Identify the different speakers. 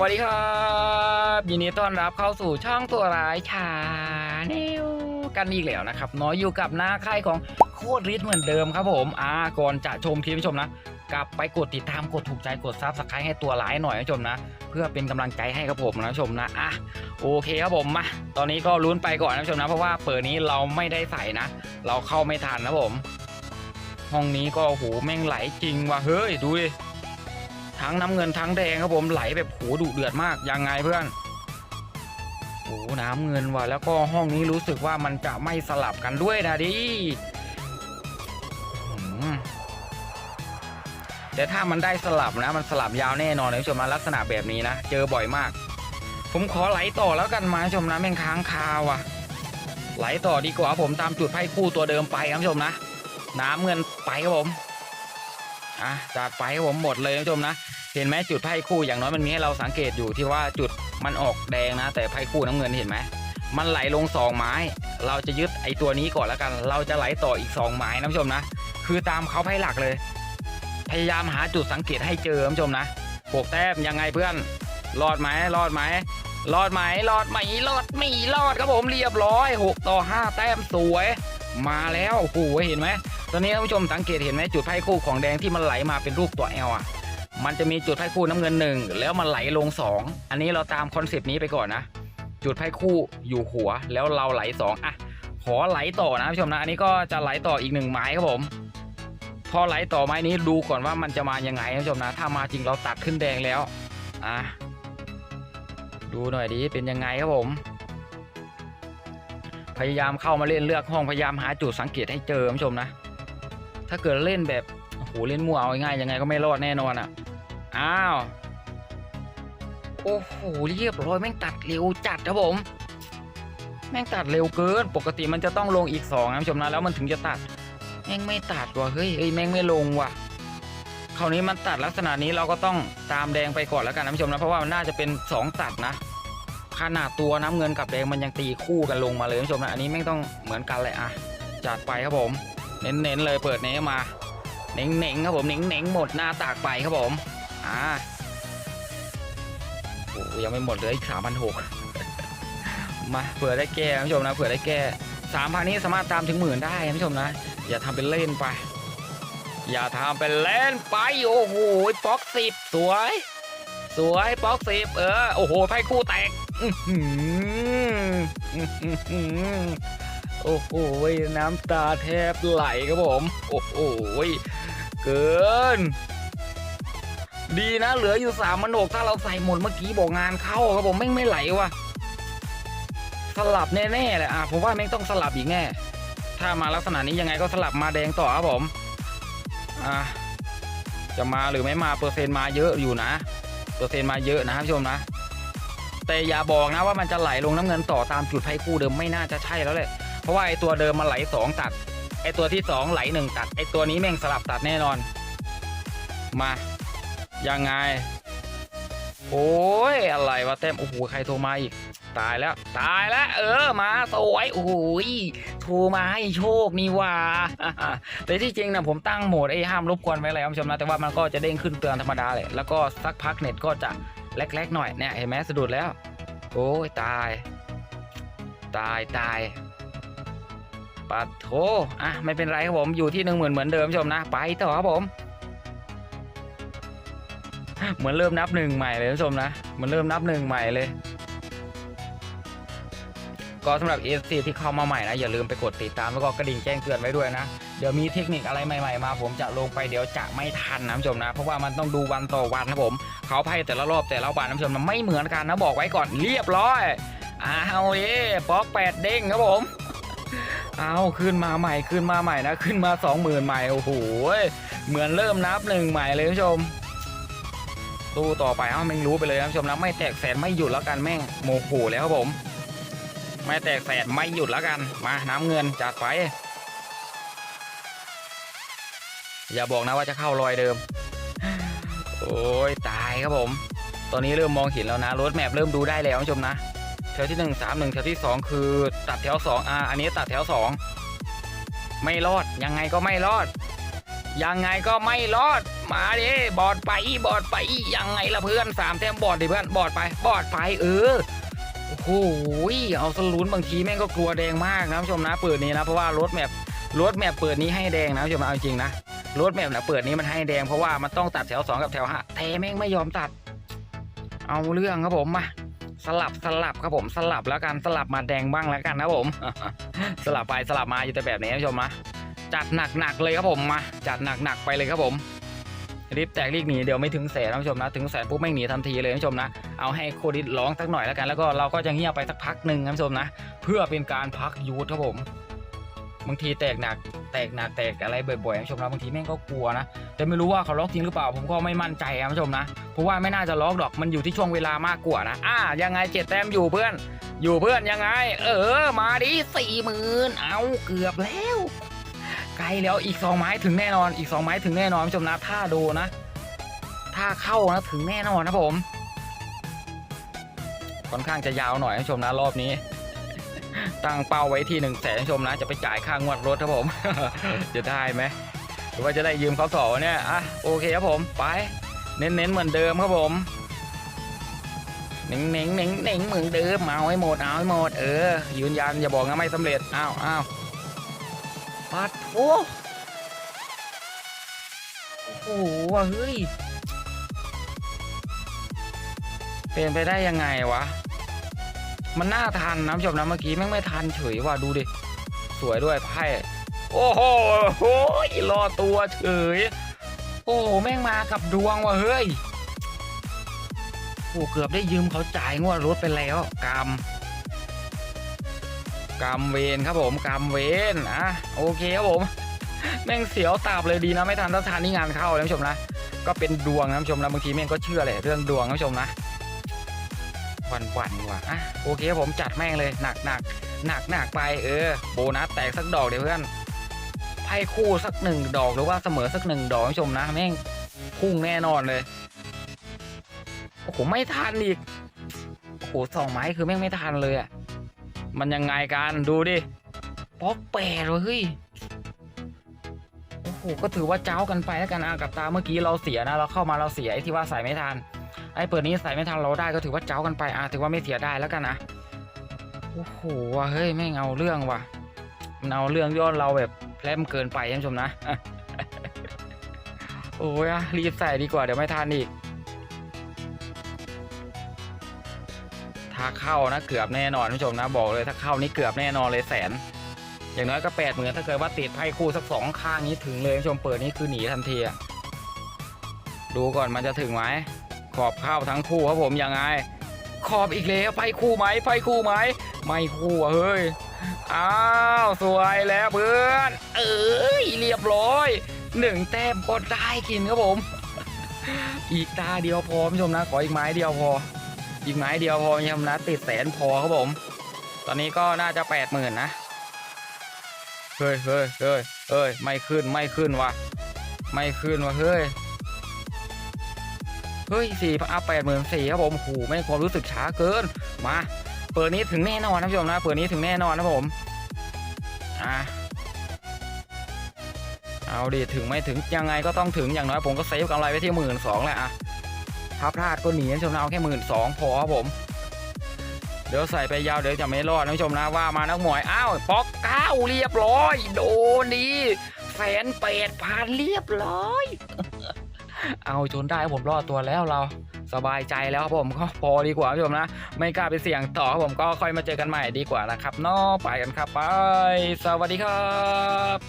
Speaker 1: วัสดีครับยินดีต้อนรับเข้าสู่ช่องตัวร้ายชาแนลกันอีกแล้วนะครับเน้อยอยู่กับหน้าค่ายของโคตรริทเหมือนเดิมครับผมอ่าก่อนจะชมคลิปชมนะ กลับไปกดติดตามกดถูกใจกดซับสไครต์ให้ตัวร้ายหน่อยนะชมนะ เพื่อเป็นกำลังใจให้กับผมนะชมนะอะโอเคครับผมมาตอนนี้ก็ลุ้นไปก่อนนะชมนะ เพราะว่าเปิดนี้เราไม่ได้ใส่นะ เราเข้าไม่ทันนะผม ห้องนี้ก็โอ้โหแม่งไหลจริงว่ะเฮ้ยดูดิ ทั้งน้ำเงินทั้งแดงครับผมไหลแบบโหดุเดือดมากยังไงเพื่อนโอ้น้ำเงินว่ะแล้วก็ห้องนี้รู้สึกว่ามันจะไม่สลับกันด้วยนะดิแต่ถ้ามันได้สลับนะ มันสลับยาวแน่นอนเลยผู้ชมนะลักษณะแบบนี้นะ เจอบ่อยมาก ผมขอไหลต่อแล้วกันมาชมนะแม่งค้างคาว่ะ ไหลต่อดีกว่าผมตามจุดไพ่คู่ตัวเดิมไปครับชมนะ น้ำเงินไปครับผมอะจัดไปครับผมหมดเลยนะผู้ชมนะ เห็นไหมจุดไพ่คู่อย่างน้อยมันมีให้เราสังเกตอยู่ที่ว่าจุดมันออกแดงนะ แต่ไพ่คู่น้ำเงินเห็นไหมมันไหลลงสองไม้ เราจะยึดไอตัวนี้ก่อนแล้วกัน เราจะไหลต่ออีกสองไม้นะผู้ชมนะ คือตามเขาไพ่หลักเลย พยายามหาจุดสังเกตให้เจอผู้ชมนะหกแต้มยังไงเพื่อนรอดไหมรอดไหมรอดไหมรอดไหมรอดไม่รอดครับผมเรียบร้อยหกต่อห้าแต้มสวย มาแล้วโอ้โหเห็นไหมตอนนี้ท่านผู้ชมสังเกตเห็นไหมจุดไพ่คู่ของแดงที่มันไหลมาเป็นรูปตัว L อะ มันจะมีจุดไพ่คู่น้ำเงินหนึ่งแล้วมันไหลลงสองอันนี้เราตามคอนเซปต์นี้ไปก่อนนะ จุดไพ่คู่อยู่หัวแล้วเราไหลสองอะขอไหลต่อนะผู้ชมนะ อันนี้ก็จะไหลต่ออีกหนึ่งไม้ครับผม พอไหลต่อไม้นี้ดูก่อนว่ามันจะมายังไงนะผู้ชมนะ ถ้ามาจริงเราตัดขึ้นแดงแล้วอะดูหน่อยดิเป็นยังไงครับผม พยายามเข้ามาเล่นเลือกห้องพยายามหาจุดสังเกตให้เจอคุณผู้ชมนะ ถ้าเกิดเล่นแบบโหเล่นมั่วเอาง่ายยังไงก็ไม่รอดแน่นอนอะ อ้าว โอ้โห เรียบร้อยแม่งตัดเร็วจัดครับผม แม่งตัดเร็วเกิน ปกติมันจะต้องลงอีกสองนะผู้ชมนะแล้วมันถึงจะตัด แม่งไม่ตัดว่ะเฮ้ยเฮ้ยแม่งไม่ลงว่ะคราวนี้มันตัดลักษณะนี้เราก็ต้องตามแดงไปก่อนแล้วกันนะผู้ชมนะเพราะว่ามันน่าจะเป็นสองตัดนะขนาดตัวน้ำเงินกับแดงมันยังตีคู่กันลงมาเลยผู้ชมนะอันนี้ไม่งต้องเหมือนกันเลยอะจัดไปครับผมเน้นๆเลยเปิดเน้มาเน่งๆครับผมเน่งๆหมดหน้าตากไปครับผม อ่าโอ้ยังไม่หมดเลยอีกสามพันหกมาเผื่อได้แก้คุณผู้ชมนะเผื่อได้แก้สามพันนี้สามารถตามถึงหมื่นได้คุณผู้ชมนะ อย่าทำเป็นเล่นไป อย่าทำเป็นเล่นไป โอ้โหป๊อกสิบสวย สวยป๊อกสิบเออ โอ้โหไพ่คู่แตกอื้อหืออื้อหือโอ้โหน้ำตาแทบไหลครับผม โอ้โหเกิน ดีนะ เหลืออยู่สามมันหกถ้าเราใส่หมดเมื่อกี้บอกงานเข้าครับผมแม่งไม่ไหลว่ะ สลับแน่ๆเลยอะผมว่าแม่งต้องสลับอีกแน่ ถ้ามาลักษณะนี้ยังไงก็สลับมาแดงต่อครับผม อะจะมาหรือไม่มาเปอร์เซ็นต์มาเยอะอยู่นะ เปอร์เซ็นต์มาเยอะนะครับผู้ชมนะ แต่อย่าบอกนะว่ามันจะไหลลงน้ำเงินต่อตามจุดไพ่คู่เดิมไม่น่าจะใช่แล้วแหละ เพราะว่าไอตัวเดิมมันไหลสองตัด ไอตัวที่สองไหลหนึ่งตัด ไอตัวนี้แม่งสลับตัดแน่นอน มา ยังไง โอ้ย อะไรวะแต้มโอ้โหใครโทรมาอีก ตายแล้ว ตายแล้ว เออ มาสวยโอ้โหโทรมาให้โชคนี่ว่าแต่ที่จริงนะผมตั้งโหมดไอ้ห้ามรบกวนไว้แล้วคุณผู้ชมนะแต่ว่ามันก็จะเด้งขึ้นเตือนธรรมดาเลยแล้วก็สักพักเน็ตก็จะแลกๆหน่อยเนี่ยเห็นไหมสะดุดแล้ว โอ้ยตาย ตายตายปัดโถอะไม่เป็นไรครับผมอยู่ที่หนึ่งหมื่นเหมือนเดิมคุณผู้ชมนะ ไปต่อครับผม เหมือนเริ่มนับหนึ่งใหม่เลยคุณผู้ชมนะเหมือนเริ่มนับหนึ่งใหม่เลย ก็สำหรับ e s c ที่เข้ามาใหม่นะอย่าลืมไปกดติดตามแล้วก็กระดิ่งแจ้งเตือนไว้ด้วยนะเดี๋ยวมีเทคนิคอะไรใหม่ๆมา ผมจะลงไปเดี๋ยวจะไม่ทันนะผู้ชมนะ เพราะว่ามันต้องดูวันต่อวันนะผมเขาไพ่แต่ละรอบแต่ละวันนะผู้ชมนไม่เหมือนกันนะบอกไว้ก่อนเรียบร้อยอ้าวเย่ป๊อกแปดเด้งครับผม เอาขึ้นมาใหม่ขึ้นมาใหม่นะ ขึ้นมาสองหมื่นใหม่โอ้โหเหมือนเริ่มนับหนึ่งใหม่เลยผู้ชม ตู้ต่อไปเอ้าแม่งรู้ไปเลยนะผู้ชมนะไม่แตกแสนไม่หยุดแล้วกันแม่งโมโหแล้วครับผม ไม่แตกแสนไม่หยุดแล้วกันมาน้ำเงินจัดไปอย่าบอกนะว่าจะเข้ารอยเดิม โอ้ยตายครับผม ตอนนี้เริ่มมองเห็นแล้วนะรถแมพเริ่มดูได้แล้วคุณผู้ชมนะแถวที่หนึ่งสามหนึ่งแถวที่สองคือตัดแถวสองอ่าอันนี้ตัดแถวสองไม่รอดยังไงก็ไม่รอด ยังไงก็ไม่รอด มาดิบอดไปบอดไปยังไงล่ะเพื่อนสามแต้มบอดดิเพื่อนบอดไปบอดไปเออโอ้โหเอาสลุนบางทีแม่งก็กลัวแดงมากนะผู้ชมนะเปิดนี้นะเพราะว่ารถแมพรถแมพเปิดนี้ให้แดงนะผู้ชมเอาจริงนะรถแมพนะเปิดนี้มันให้แดงเพราะว่ามันต้องตัดแถวสองกับแถวห้าแต่แม่งไม่ยอมตัด เอาเรื่องครับผมมาสลับสลับครับผมสลับแล้วกันสลับมาแดงบ้างแล้วกันนะผม สลับไปสลับมาอยู่แต่แบบนี้นะผู้ชมนะจัดหนักๆเลยครับผมมาจัดหนักๆไปเลยครับผม รีบแตกรีบหนีเดี๋ยวไม่ถึงแสนนะผู้ชมนะถึงแสนปุ๊บไม่งหนีทันทีเลยนผู้ชมนะเอาให้โคดิตร้องสักหน่อยแล้วกันแล้วก็เราก็จะเงียบไปสักพักหนึ่งนะผู้ชมนะเพื่อเป็นการพักยูทครับผมบางทีแตกหนักแตกหนักแตกอะไรบ่อยๆนะผู้ชมนะบางทีแม่งก็กลัวนะแต่ไม่รู้ว่าเขาล็อกจริงหรือเปล่า ผมก็ไม่มั่นใจนะผู้ชมนะเพราะว่าไม่น่าจะล็อกดอกมันอยู่ที่ช่วงเวลามากกว่านะอ่ายังไงเจ็ดแต้มอยู่เพื่อน อยู่เพื่อนยังไง เออ มาดิสี่หมื่นเอาเกือบแล้ว ไกลแล้วอีกสองไม้ถึงแน่นอน อีกสองไม้ถึงแน่นอนผู้ชมนะถ้าโดนนะ ถ้าเข้านะถึงแน่นอนนะผม ค่อนข้างจะยาวหน่อยผู้ชมนะรอบนี้ ตั้งเป้าไว้ที่หนึ่งแสนผู้ชมนะ จะไปจ่ายค่างวดรถครับผม จะได้ไหมหรือว่าจะได้ยืมเขาต่อเนี่ยอะโอเคครับผมไป เน้นๆเหมือนเดิมครับผมหนิงหนิงหนิงหนิงเหมือนเดิมเอาให้หมดเอาให้หมดเออยืนยันอย่าบอกนะไม่สำเร็จอ้าวอ้าว ปัดโอ้โอ้โหว่ะเฮ้ย เป็นไปได้ยังไงวะ มันน่าทันนะผู้ชมนะเมื่อกี้แม่งไม่ทันเฉยว่ะดูดิ สวยด้วยไพ่โอ้โหโอ้ยรอตัวเฉย โอ้โหแม่งมากับดวงว่ะเฮ้ย โอ้เกือบได้ยืมเขาจ่ายงวดรถไปแล้วกรรม กรรมเวรครับผมกรรมเวรอะโอเคครับผม แม่งเสียวตาบเลยดีนะไม่ทันถ้าทานนี่งานเข้าเลยผู้ชมนะก็เป็นดวงนะผู้ชมนะบางทีแม่งก็เชื่อแหละเรื่องดวงนะผู้ชมนะวันวันว่ะอะโอเคครับผมจัดแม่งเลยหนักหนักหนักหนักไปเออ โบนัสแตกสักดอกเดี๋ยวเพื่อนไพ่คู่สักหนึ่งดอกหรือว่าเสมอสักหนึ่งดอกผู้ชมนะแม่งพุ่งแน่นอนเลยโอ้โหไม่ทันอีกโอ้โหสองไม้คือแม่งไม่ทันเลยอะ มันยังไงกันดูดิป๊อกแปดเว้ยเฮ้ยโอ้โหก็ถือว่าเจ้ากันไปแล้วกันอะกับตาเมื่อกี้เราเสียนะเราเข้ามาเราเสียไอ้ที่ว่าใส่ไม่ทันไอ้เปิดนี้ใส่ไม่ทันเราได้ก็ถือว่าเจ้ากันไปอะถือว่าไม่เสียได้แล้วกันนะโอ้โหว่ะเฮ้ยแม่เอาเรื่องว่ะมันเอาเรื่องย้อนเราแบบแพร่มเกินไปท่านผู้ชมนะโอ้ยอะรีบใส่ดีกว่าเดี๋ยวไม่ทันอีกาเข้านะเกือบแน่นอนผู้ชมนะบอกเลยถ้าเข้านี่เกือบแน่นอนเลยแสน อย่างน้อยก็แปดหมื่นถ้าเกิดว่าติดไพ่คู่สักสองข้างนี้ถึงเลยผู้ชมเปิดนี่คือหนีทันทีดูก่อนมันจะถึงไหมขอบเข้าทั้งคู่ครับผมยังไง ขอบอีกแล้วไพ่คู่ไหมไพ่คู่ไหมไม่คู่อะเฮ้ยอ้าวสวยแล้วเพื่อน เอ้ยเรียบร้อยหนึ่งแต้มก็ได้กินครับผม อีกตาเดียวพอผู้ชมนะ ขออีกไม้เดียวพอ อีกไม้เดียวพอยังนะติดแสนพอครับผม ตอนนี้ก็น่าจะแปดหมื่นนะ เฮ้ยเฮ้ยเฮ้ยเฮ้ยไม่ขึ้นไม่ขึ้นวะไม่ขึ้นวะเฮ้ย เฮ้ยสี่อัพแปดหมื่นสี่ครับผมหูไม่ความรู้สึกช้าเกิน มา เปิดนี้ถึงแน่นอนนะผู้ชมนะ เปิดนี้ถึงแน่นอนนะผม อะเอาดิถึงไม่ถึงยังไงก็ต้องถึงอย่างน้อยผมก็เซฟกำไรไว้ที่หมื่นสองแหละอะ ถ้าพลาดก็หนีนะชมนะเอาแค่หมื่นสองพอครับผม เดี๋ยวใส่ไปยาวเดี๋ยวจะไม่รอดนะชมนะว่ามานักหมวยอ้าวป๊อกเก้าเรียบร้อย โดนดีแสนแปดพันเรียบร้อย เอาจนได้ผมรอดตัวแล้วเราสบายใจแล้วครับผมก็พอดีกว่าผู้ชมนะ ไม่กล้าไปเสี่ยงต่อครับผมก็ค่อยมาเจอกันใหม่ดีกว่านะครับเนอะไปกันครับไป สวัสดีครับ